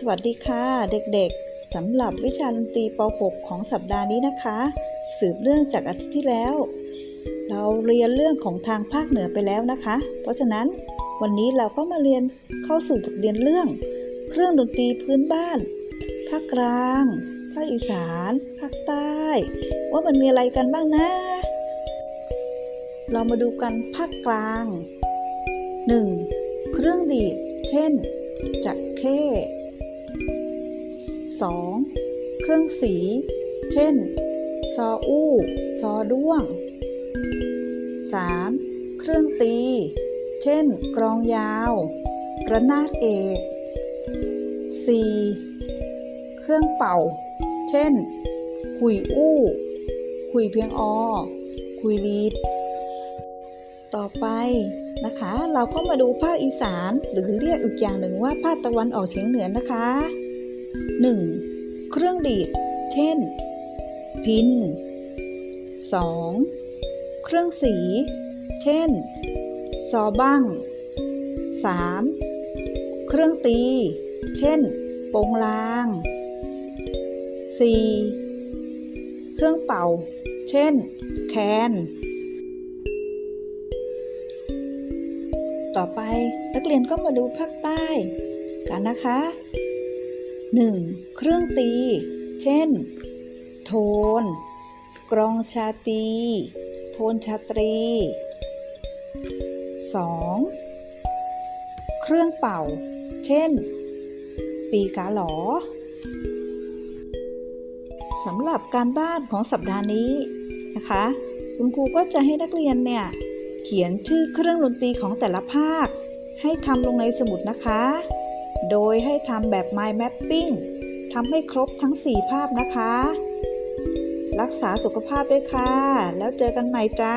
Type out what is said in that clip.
สวัสดีค่ะ เด็กๆสำหรับวิชาดนตรีป .6 ของสัปดาห์นี้นะคะ สืบเรื่องจากอาทิตย์ที่แล้ว เราเรียนเรื่องของทางภาคเหนือไปแล้วนะคะ เพราะฉะนั้นวันนี้เราก็มาเรียนเข้าสู่บทเรียนเรื่อง เครื่องดนตรีพื้นบ้าน ภาคกลาง ภาคอีสาน ภาคใต้ ว่ามันมีอะไรกันบ้างนะ เรามาดูกันภาคกลาง 1. เครื่องดีด เช่นจักเข้ 2. เครื่องสี เช่น ซออู้ ซอด้วง 3. เครื่องตี เช่น กรองยาวระนาดเอก 4. เครื่องเป่า เช่น ขุยอู้ ขุยเพียงอขุยลีดต่อไปนะคะ เราก็มาดูภาคอีสานหรือเรียกอีกอย่างหนึ่งว่าภาคตะวันออกเฉียงเหนือนะคะ 1. เครื่องดีด เช่น พิน 2. เครื่องสี เช่น ซอบ้าง 3. เครื่องตี เช่น โปงลาง 4. เครื่องเป่า เช่น แคน ต่อไปนักเรียนก็มาดูภาคใต้กันนะคะ 1. เครื่องตี เช่น โทน กรองชาตี โทนชาตรี 2. เครื่องเป่า เช่น ปีกาหลอสำหรับการบ้านของสัปดาห์นี้นะคะ คุณครูก็จะให้นักเรียนเนี่ย เขียนชื่อเครื่องดนตรีของแต่ละภาค ให้ทำลงในสมุดนะคะ โดยให้ทำแบบ mind mapping ทำให้ครบทั้ง 4 ภาพนะคะ รักษาสุขภาพด้วยค่ะ แล้วเจอกันใหม่จ้า